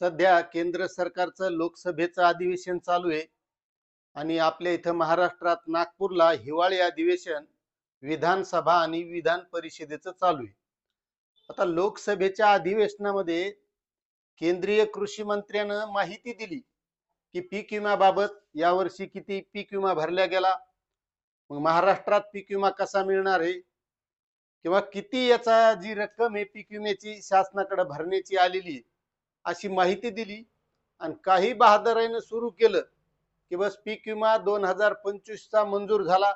सध्या केंद्र सरकारचं लोकसभेचं अधिवेशन चालू आहे. आणि आपल्या इथं महाराष्ट्रात नागपूरला हिवाळी अधिवेशन विधानसभा आणि विधान परिषदेचं चालू आहे. आता लोकसभेच्या अधिवेशनामध्ये केंद्रीय कृषी मंत्र्यानं माहिती दिली की पीक विम्याबाबत यावर्षी किती पीक विमा भरल्या गेला? मग महाराष्ट्रात पीक विमा कसा मिळणार आहे? किंवा किती याचा जी रक्कम आहे पीक विम्याची शासनाकडे भरण्याची आलेली आहे? अशी माहिती दिली आणि काही बहादराईनं सुरू केलं की बस पीक विमा दोन हजार पंचवीसचा मंजूर झाला.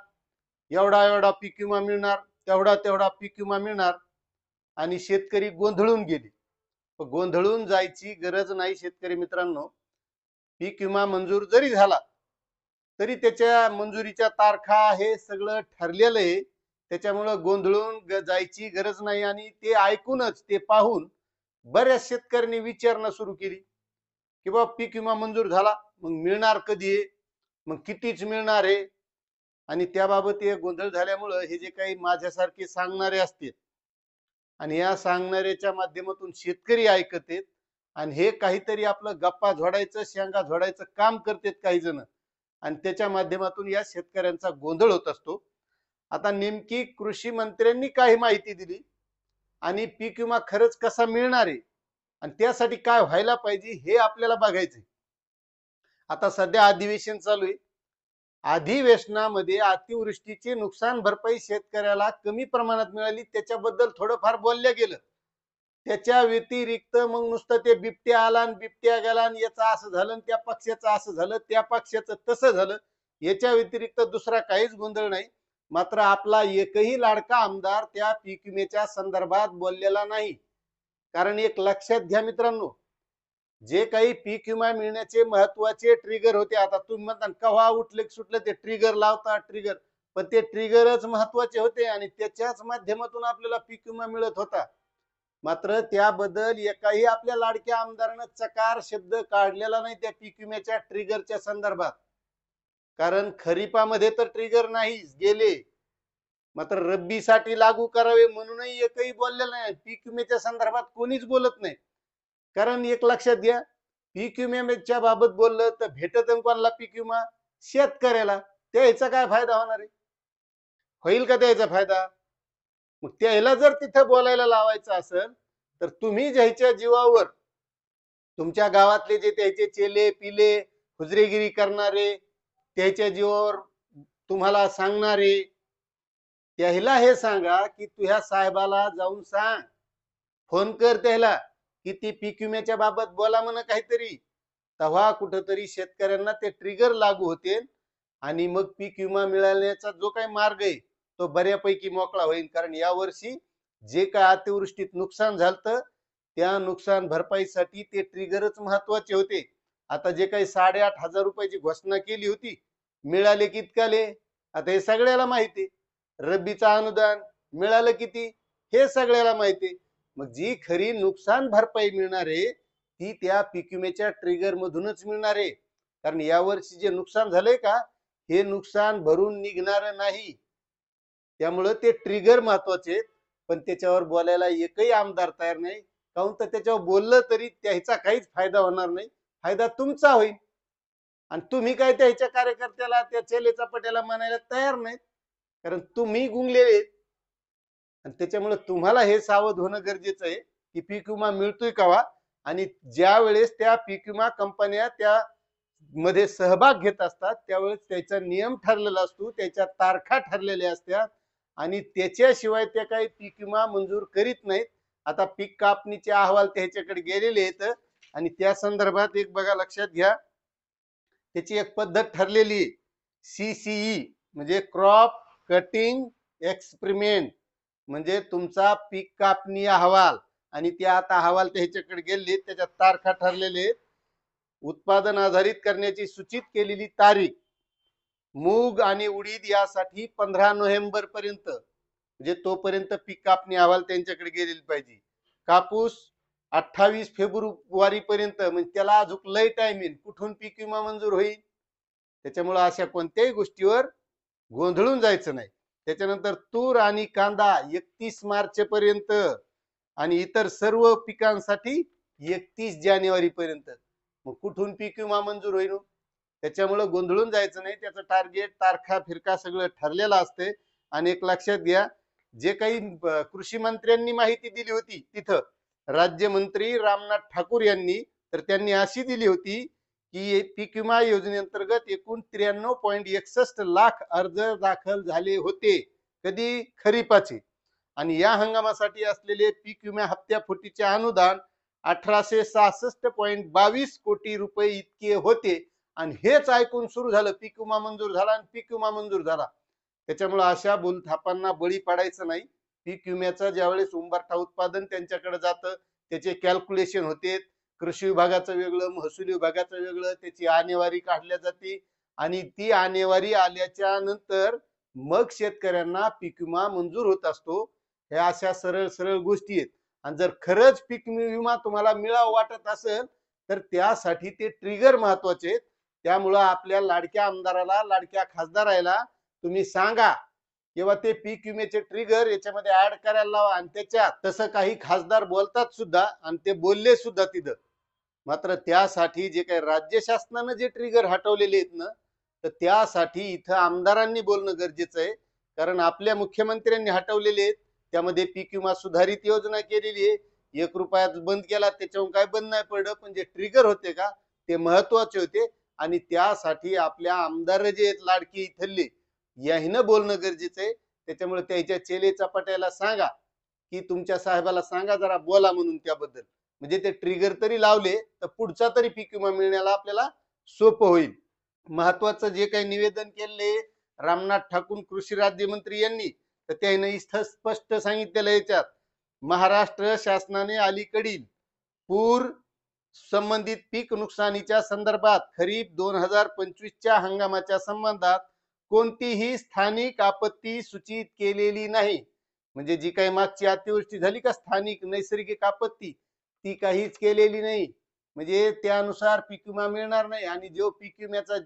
एवढा एवढा पीक विमा मिळणार तेवढा तेवढा पीक विमा मिळणार आणि शेतकरी गोंधळून गेले. गोंधळून जायची गरज नाही शेतकरी मित्रांनो. पीक विमा मंजूर जरी झाला तरी त्याच्या मंजुरीच्या तारखा हे सगळं ठरलेलं आहे. त्याच्यामुळं गोंधळून जायची गरज नाही आणि ते ऐकूनच ते पाहून बऱ्याच शेतकऱ्यांनी विचारणा सुरू केली की बाबा पीक विमा मंजूर झाला मग मिळणार कधी आहे मग कितीच मिळणार आहे आणि त्याबाबत हे गोंधळ झाल्यामुळं हे जे काही माझ्यासारखे सांगणारे असतील आणि या सांगणाऱ्याच्या माध्यमातून शेतकरी ऐकत आहेत आणि हे काहीतरी आपलं गप्पा झोडायचं शेंगा झोडायचं काम करतेत काही जण आणि त्याच्या माध्यमातून या शेतकऱ्यांचा गोंधळ होत असतो. आता नेमकी कृषी मंत्र्यांनी काही माहिती दिली. आणि पीक विमा खरंच कसा मिळणार आहे? आणि त्यासाठी काय व्हायला पाहिजे हे आपल्याला बघायचंय. आता सध्या अधिवेशन चालू आहे. अधिवेशनामध्ये अतिवृष्टीची नुकसान भरपाई शेतकऱ्याला कमी प्रमाणात मिळाली. त्याच्याबद्दल थोडंफार बोलल्या गेलं. त्याच्या व्यतिरिक्त मग नुसतं ते बिबट्या आला आणि बिबट्या गेला आणि याचं असं झालं त्या पक्षाचं असं झालं त्या पक्षाचं तसं झालं. याच्या व्यतिरिक्त दुसरा काहीच गोंधळ नाही. मात्र आपला एकही लाडका आमदार त्या पीक विम्याच्या संदर्भात बोललेला नाही. कारण एक लक्षात घ्या मित्रांनो जे काही पीक विमा मिळण्याचे महत्त्वाचे ट्रिगर होते आता तुम्ही म्हणता कव्हा उठले सुटले ते ट्रिगर लावता ट्रिगर पण ते ट्रिगरच महत्त्वाचे होते आणि त्याच्याच माध्यमातून आपल्याला पीक विमा मिळत होता. मात्र त्याबद्दल एकाही आपल्या लाडक्या आमदारानं चकार शब्द काढलेला नाही त्या पीक विम्याच्या ट्रिगरच्या संदर्भात. कारण खरीपामध्ये तर ट्रिगर नाही गेले. मात्र रब्बीसाठी लागू करावे म्हणूनही एकही बोललेलं नाही. पीक विम्याच्या संदर्भात कोणीच बोलत नाही. कारण एक लक्षात घ्या पीक विम्याच्या बाबत बोललं तर भेटत कोणाला पीक विमा. शेतकऱ्याला त्याचा काय फायदा होणार आहे? होईल का त्याचा फायदा? मग त्याला जर तिथं बोलायला लावायचं असेल तर तुम्ही ज्याच्या जीवावर तुमच्या गावातले जे त्याचे चेले पिले हुजरेगिरी करणारे त्याच्या जीवावर तुम्हाला सांगणारे त्याला हे सांगा की तुझ्या साहेबाला जाऊन सांग. फोन कर त्याला की ती पीक विम्याच्या बाबत बोला म्हणा काहीतरी. तेव्हा कुठंतरी शेतकऱ्यांना ते ट्रिगर लागू होते आणि मग पीक विमा मिळाल्याचा जो काही मार्ग आहे तो बऱ्यापैकी मोकळा होईल. कारण यावर्षी जे काय अतिवृष्टीत नुकसान झालं त्या नुकसान भरपाईसाठी ते ट्रिगरच महत्त्वाचे होते. आता जे काही साडेआठ हजार रुपयाची घोषणा केली होती मिळाले कितकाले? आता हे सगळ्याला माहिती. रब्बीचं अनुदान मिळालं किती? हे सगळ्याला माहिती. मग जी खरी नुकसान भरपाई मिळणार आहे ती त्या पिक्युमेच्या ट्रिगर मधूनच मिळणार आहे. कारण यावर्षी जे नुकसान झालंय का? हे नुकसान भरून निघणार नाही. त्यामुळं ते ट्रिगर महत्त्वाचे आहेत, पण त्याच्यावर बोलायला एकही आमदार तयार नाही. काहून तर त्याच्यावर बोललं तरी त्याचा काहीच फायदा होणार नाही. फायदा तुमचा होईल. आणि तुम्ही काय त्याच्या कार्यकर्त्याला त्या चेलेचा पट्याला म्हणायला तयार नाहीत. कारण तुम्ही गुंगलेले आणि त्याच्यामुळे तुम्हाला हे सावध होणं गरजेचं आहे की पीक विमा मिळतोय कावा आणि ज्या वेळेस त्या पीक विमा कंपन्या त्या मध्ये सहभाग घेत असतात त्यावेळेस त्याचा नियम ठरलेला असतो त्याच्या तारखा ठरलेल्या असतात आणि त्याच्याशिवाय त्या काही पीक विमा मंजूर करीत नाहीत. आता पीक कापणीचे अहवाल त्याच्याकडे गेलेले आहेत. आणि त्या संदर्भात एक बघा लक्षात घ्या. त्याची एक पद्धत ठरलेली सी सीसीई म्हणजे क्रॉप कटिंग एक्सपेरिमेंट म्हणजे तुमचा पीक कापणी अहवाल. आणि ते आता अहवाल त्याच्याकडे गेले त्याच्यात तारखा ठरलेले उत्पादन आधारित करण्याची सूचित केलेली तारीख. मूग आणि उडीद यासाठी पंधरा नोव्हेंबर पर्यंत म्हणजे तोपर्यंत पीक कापणी अहवाल त्यांच्याकडे गेलेली पाहिजे. कापूस अठ्ठावीस फेब्रुवारी पर्यंत म्हणजे त्याला अजून लय टाइम येईल. कुठून पीक विमा मंजूर होईल? त्याच्यामुळे अशा कोणत्याही गोष्टीवर गोंधळून जायचं नाही. त्याच्यानंतर तूर आणि कांदा एकतीस मार्च पर्यंत आणि इतर सर्व पिकांसाठी एकतीस जानेवारी पर्यंत मग कुठून पीक विमा मंजूर होईल? त्याच्यामुळं गोंधळून जायचं नाही. त्याचं टार्गेट तारखा फिरका सगळं ठरलेलं असते आणि एक लक्षात घ्या जे काही कृषी मंत्र्यांनी माहिती दिली होती तिथं राज्यमंत्री रामनाथ ठाकूर यांनी तर त्यांनी अशी दिली होती की पीक विमा योजनेअंतर्गत एकूण त्र्याण्णव पॉईंट एकसष्ट लाख अर्ज दाखल झाले होते कधी खरीपाचे. आणि या हंगामासाठी असलेले पीक विमा हप्त्या फुटीचे अनुदान अठराशे सहासष्ट पॉईंट बावीस कोटी रुपये इतके होते. आणि हेच ऐकून सुरू झालं पीक विमा मंजूर झाला आणि पीक विमा मंजूर झाला. त्याच्यामुळे अशा बोलथापांना बळी पडायचं नाही. पीक विम्याचं ज्यावेळेस उंबरठा उत्पादन त्यांच्याकडे जातं त्याचे कॅल्क्युलेशन होते. कृषी विभागाचं वेगळं महसूल विभागाचं वेगळं त्याची आणेवारी काढल्या जाते. आणि ती आणेवारी आल्याच्यानंतर मग शेतकऱ्यांना पीक विमा मंजूर होत असतो. ह्या अशा सरळ सरळ गोष्टी आहेत. आणि जर खरंच पीक विमा तुम्हाला मिळावं वाटत असेल तर त्यासाठी ते ट्रिगर महत्त्वाचे आहेत. त्यामुळं आपल्या लाडक्या आमदाराला लाडक्या खासदाराला तुम्ही सांगा किंवा ते पीक विम्याचे ट्रिगर याच्यामध्ये ऍड करायला लावा. आणि त्याच्या तसं काही खासदार बोलतात सुद्धा आणि ते बोलले सुद्धा तिथं. मात्र त्यासाठी जे काही राज्य शासनानं जे ट्रिगर हटवलेले आहेत ना तर त्यासाठी इथं आमदारांनी बोलणं गरजेचं आहे. कारण आपल्या मुख्यमंत्र्यांनी हटवलेले आहेत. त्यामध्ये पीक विमा सुधारित योजना केलेली आहे. एक रुपयात बंद केला त्याच्यावर काय बंद नाही पडलं. पण जे ट्रिगर होते का ते महत्त्वाचे होते. आणि त्यासाठी आपल्या आमदार जे आहेत लाडकी इथले याहीनं बोलणं गरजेचं आहे. त्याच्यामुळे त्याच्या चेले चपाट्याला सांगा. की तुमच्या साहेबाला सांगा जरा बोला म्हणून त्याबद्दल. म्हणजे ते ट्रिगर तरी लावले तर पुढचा तरी पीक विमा मिळण्याला आपल्याला सोपं होईल. महत्वाचं जे काही निवेदन केले रामनाथ ठाकूर कृषी राज्यमंत्री यांनी तर त्याने इथं स्पष्ट सांगितलेलं याच्यात. महाराष्ट्र शासनाने अलीकडील पूर संबंधित पीक नुकसानीच्या संदर्भात खरीप दोन हजार पंचवीसच्या हंगामाच्या संबंधात कोणतीही स्थानिक आपत्ती सूचित केलेली नाही. म्हणजे जी काही मागची अतिवृष्टी झाली का स्थानिक नैसर्गिक आपत्ती ती काहीच केलेली नाही. म्हणजे त्यानुसार पीक विमा मिळणार नाही आणि जो पीक विम्याचा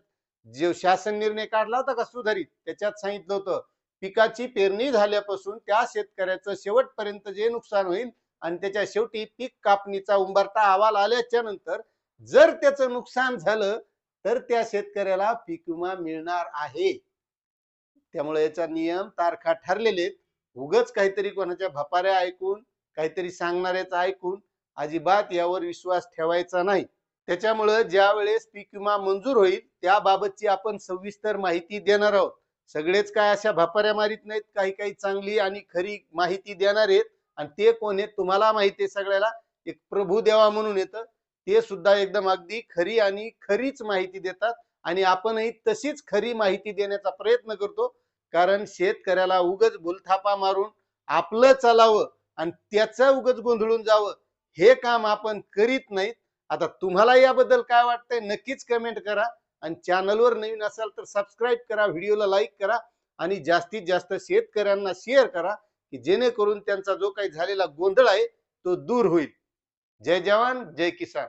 जो शासन निर्णय काढला होता का सुधारित त्याच्यात सांगितलं होतं पिकाची पेरणी झाल्यापासून त्या शेतकऱ्याचं शेवटपर्यंत जे नुकसान होईल आणि त्याच्या शेवटी पीक कापणीचा उंबरता अहवाल आल्याच्यानंतर जर त्याचं नुकसान झालं तर त्या शेतकऱ्याला पीक विमा मिळणार आहे. त्यामुळे याचा नियम तारखा ठरलेले उगच काहीतरी कोणाच्या भपाऱ्या ऐकून काहीतरी सांगणाऱ्याचं ऐकून अजिबात यावर विश्वास ठेवायचा नाही. त्याच्यामुळं ज्या वेळेस पीक विमा मंजूर होईल त्याबाबतची आपण सविस्तर माहिती देणार आहोत. सगळेच काय अशा भपाऱ्या मारीत नाहीत काही काही चांगली आणि खरी माहिती देणार आहेत. आणि ते कोण आहेत तुम्हाला माहिती आहे सगळ्याला. एक प्रभू देवा म्हणून येतं. ते सुद्धा एकदम अगदी खरी आणि खरीच माहिती देतात. आणि आपणही तशीच खरी माहिती देण्याचा प्रयत्न करतो. कारण शेतकऱ्याला उगच भूलथापा मारून आपलं चालावं आणि त्याचं उगच गोंधळून जावं हे काम आपण करीत नाहीत. आता तुम्हाला याबद्दल काय वाटतंय नक्कीच कमेंट करा आणि चॅनलवर नवीन असाल तर सबस्क्राईब करा व्हिडिओला लाईक करा आणि जास्तीत जास्त शेतकऱ्यांना शेअर करा की जेणेकरून त्यांचा जो काही झालेला गोंधळ आहे तो दूर होईल. जय जवान जय किसान.